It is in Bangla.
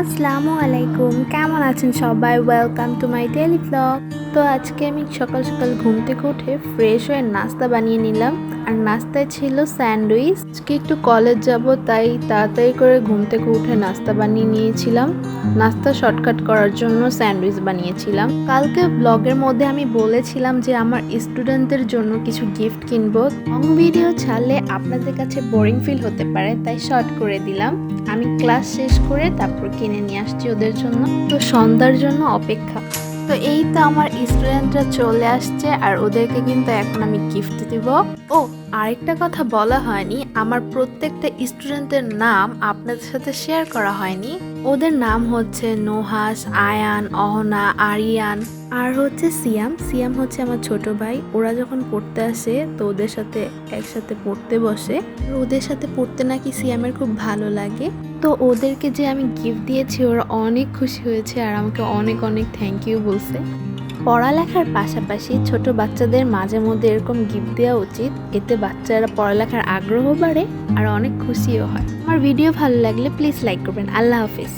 আসসালামু আলাইকুম। কেমন আছেন সবাই? Welcome to my daily blog তো আজকে আমি সকাল সকাল ঘুম থেকে উঠে ফ্রেশ হয়ে নাস্তা বানিয়ে নিলাম। আর নাস্তায় ছিল স্যান্ডউইচ। আজকে একটু কলেজ যাব, তাই তাড়াতাড়ি করে ঘুম থেকে উঠে নাস্তা বানিয়ে নিয়েছিলাম। নাস্তা শর্টকাট করার জন্য স্যান্ডউইচ বানিয়েছিলাম। কালকে ব্লগের মধ্যে আমি বলেছিলাম যে আমার স্টুডেন্টদের জন্য কিছু গিফট কিনবো। লং ভিডিও ছাড়লে আপনাদের কাছে বোরিং ফিল হতে পারে, তাই শর্ট করে দিলাম। আমি ক্লাস শেষ করে তারপর কিনে নিয়ে আসছি ওদের জন্য। তো সন্ধ্যার জন্য অপেক্ষা। তো এই তো আমার স্টুডেন্টরা চলে আসছে আর ওদেরকে কিন্তু এখন আমি গিফট দিব। ও, আরেকটা কথা বলা হয়নি। আমার প্রত্যেকটা স্টুডেন্টের নাম আপনাদের সাথে শেয়ার করা হয়নি। ওদের নাম হচ্ছে নোহাস, আয়ান, অহনা, আরিয়ান, আর হচ্ছে সিয়াম। সিয়াম হচ্ছে আমার ছোট ভাই। ওরা যখন পড়তে আসে, তো ওদের সাথে একসাথে পড়তে বসে। ওদের সাথে পড়তে নাকি সিয়ামের খুব ভালো লাগে। তো ওদেরকে যে আমি গিফট দিয়েছি, ওরা অনেক খুশি হয়েছে আর আমাকে অনেক অনেক থ্যাংক ইউ বলছে। পড়ালেখার পাশাপাশি ছোট বাচ্চাদের মাঝে মধ্যে এরকম গিফট দেওয়া উচিত। এতে বাচ্চারা পড়ালেখার আগ্রহ বাড়ে আর অনেক খুশিও হয়। আমার ভিডিও ভালো লাগলে প্লিজ লাইক করবেন। আল্লাহ হাফিজ।